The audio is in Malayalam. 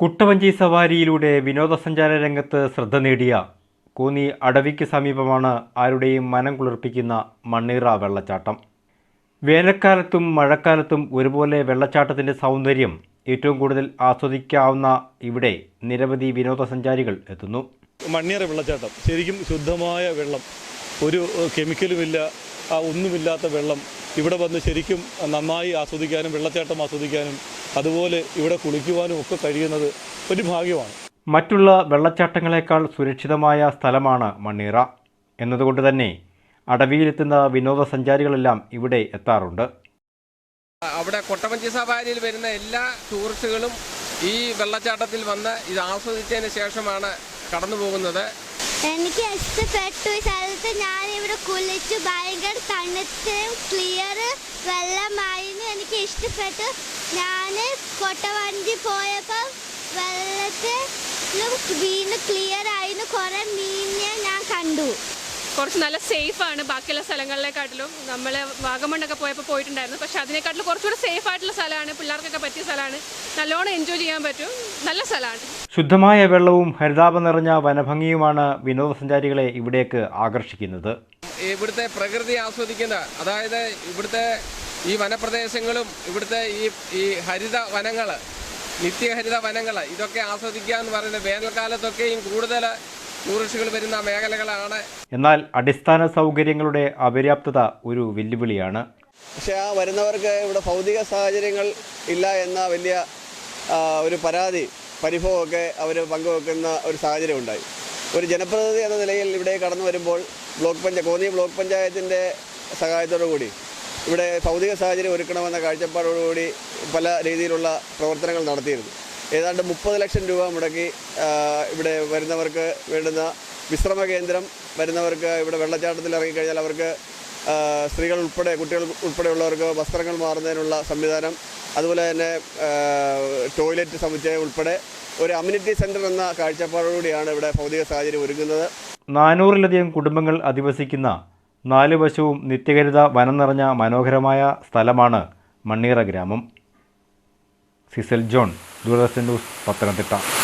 കുട്ടവഞ്ചി സവാരിയിലൂടെ വിനോദസഞ്ചാര രംഗത്ത് ശ്രദ്ധ നേടിയ കോന്നി അടവിക്ക് സമീപമാണ് ആരുടെയും മനം കുളിർപ്പിക്കുന്ന മണ്ണീറ വെള്ളച്ചാട്ടം. വേനൽക്കാലത്തും മഴക്കാലത്തും ഒരുപോലെ വെള്ളച്ചാട്ടത്തിന്റെ സൗന്ദര്യം ഏറ്റവും കൂടുതൽ ആസ്വദിക്കാവുന്ന ഇവിടെ നിരവധി വിനോദസഞ്ചാരികൾ എത്തുന്നു. മണ്ണിയറ വെള്ളച്ചാട്ടം ശരിക്കും ശുദ്ധമായ വെള്ളം ഒരു കെമിക്കലുമില്ല ഒന്നുമില്ലാത്ത വെള്ളം ഇവിടെ വന്ന് ശരിക്കും നന്നായി ആസ്വദിക്കാനും വെള്ളച്ചാട്ടം ആസ്വദിക്കാനും അതുപോലെ ഇവിടെ കുളിക്കുവാനും ഒക്കെ കഴിയുന്നത് ഒരു ഭാഗ്യമാണ്. മറ്റുള്ള വെള്ളച്ചാട്ടങ്ങളെക്കാൾ സുരക്ഷിതമായ സ്ഥലമാണ് മണ്ണീറ. എന്നതുകൊണ്ട് തന്നെ അടവിയിലെത്തുന്ന വിനോദസഞ്ചാരികളെല്ലാം ഇവിടെ എത്താറുണ്ട്. അവിടെ കൊട്ടമഞ്ചി സവാരിയിൽ വരുന്ന എല്ലാ ടൂറിസ്റ്റുകളും ഈ വെള്ളച്ചാട്ടത്തിൽ വന്ന് ഇത് ആസ്വദിച്ചതിന് ശേഷമാണ് കടന്നു പോകുന്നത്. എനിക്ക് ഇഷ്ടപ്പെട്ടു. ഈ സ്ഥലത്ത് ഞാൻ ഇവിടെ കുളിച്ചു. ഭയങ്കര തണുത്തും ക്ലിയർ വെള്ളമായിരുന്നു. എനിക്ക് ഇഷ്ടപ്പെട്ടു. ഞാൻ കൊട്ടവഞ്ചി പോയപ്പോൾ വെള്ളത്തിലും വീണ് ക്ലിയർ ആയിരുന്നു കുറേ മീനിനെ ഞാൻ കണ്ടു. കുറച്ച് നല്ല സേഫ് ആണ് ബാക്കിയുള്ള സ്ഥലങ്ങളിലേക്കാട്ടിലും. നമ്മൾ വാഗമണ്ണൊക്കെ പോയപ്പോൾ പോയിട്ടുണ്ടായിരുന്നു. പക്ഷെ അതിനെക്കാട്ടിലും കുറച്ചുകൂടെ സേഫ് ആയിട്ടുള്ള സ്ഥലമാണ്. പിള്ളേർക്കൊക്കെ പറ്റിയ സ്ഥലമാണ്. നല്ലോണം എൻജോയ് ചെയ്യാൻ പറ്റും. നല്ല സ്ഥലമാണ്. ശുദ്ധമായ വെള്ളവും ഹരിതാപം നിറഞ്ഞ വനഭംഗിയുമാണ് വിനോദസഞ്ചാരികളെ ഇവിടേക്ക് ആകർഷിക്കുന്നത്. ഇവിടുത്തെ പ്രകൃതി ആസ്വദിക്കുന്ന അതായത് ഇവിടുത്തെ ഈ വനപ്രദേശങ്ങളും ഇവിടുത്തെ ഈ ഈ ഹരിത വനങ്ങൾ നിത്യഹരിത വനങ്ങൾ ഇതൊക്കെ ആസ്വദിക്കുക എന്ന് പറയുന്നത് വേനൽക്കാലത്തൊക്കെയും കൂടുതൽ ടൂറിസ്റ്റുകൾ വരുന്ന മേഖലകളാണ്. എന്നാൽ അടിസ്ഥാന സൗകര്യങ്ങളുടെ അപര്യാപ്തത ഒരു വെല്ലുവിളിയാണ്. പക്ഷേ ആ വരുന്നവർക്ക് ഇവിടെ ഭൗതിക സാഹചര്യങ്ങൾ ഇല്ല എന്ന വലിയ ഒരു പരാതി പരിഭവമൊക്കെ അവർ പങ്കുവെക്കുന്ന ഒരു സാഹചര്യം ഉണ്ടായി. ഒരു ജനപ്രതിനിധി എന്ന നിലയിൽ ഇവിടെ കടന്നു വരുമ്പോൾ ബ്ലോക്ക് പഞ്ചായത്ത് കോന്നി ബ്ലോക്ക് പഞ്ചായത്തിന്റെ സഹായത്തോടു കൂടി ഇവിടെ ഭൗതിക സാഹചര്യം ഒരുക്കണമെന്ന കാഴ്ചപ്പാടോടുകൂടി പല രീതിയിലുള്ള പ്രവർത്തനങ്ങൾ നടത്തിയിരുന്നു. ഏതാണ്ട് മുപ്പത് ലക്ഷം രൂപ മുടക്കി ഇവിടെ വരുന്നവർക്ക് വേണ്ടുന്ന വിശ്രമ കേന്ദ്രം വരുന്നവർക്ക് ഇവിടെ വെള്ളച്ചാട്ടത്തിൽ ഇറങ്ങിക്കഴിഞ്ഞാൽ അവർക്ക് സ്ത്രീകൾ ഉൾപ്പെടെ കുട്ടികൾ ഉൾപ്പെടെയുള്ളവർക്ക് വസ്ത്രങ്ങൾ മാറുന്നതിനുള്ള സംവിധാനം അതുപോലെ തന്നെ ടോയ്ലറ്റ് സമുച്ചയം ഉൾപ്പെടെ ഒരു അമ്യൂണിറ്റി സെന്റർ എന്ന കാഴ്ചപ്പാടോടുകൂടിയാണ് ഇവിടെ ഭൗതിക സാഹചര്യം ഒരുങ്ങുന്നത് നാനൂറിലധികം കുടുംബങ്ങൾ അധിവസിക്കുന്ന നാല് വശവും നിത്യഹരിത വനം നിറഞ്ഞ മനോഹരമായ സ്ഥലമാണ് മണ്ണീറ ഗ്രാമം. Cecil John Doordarshan news Pathanamthitta.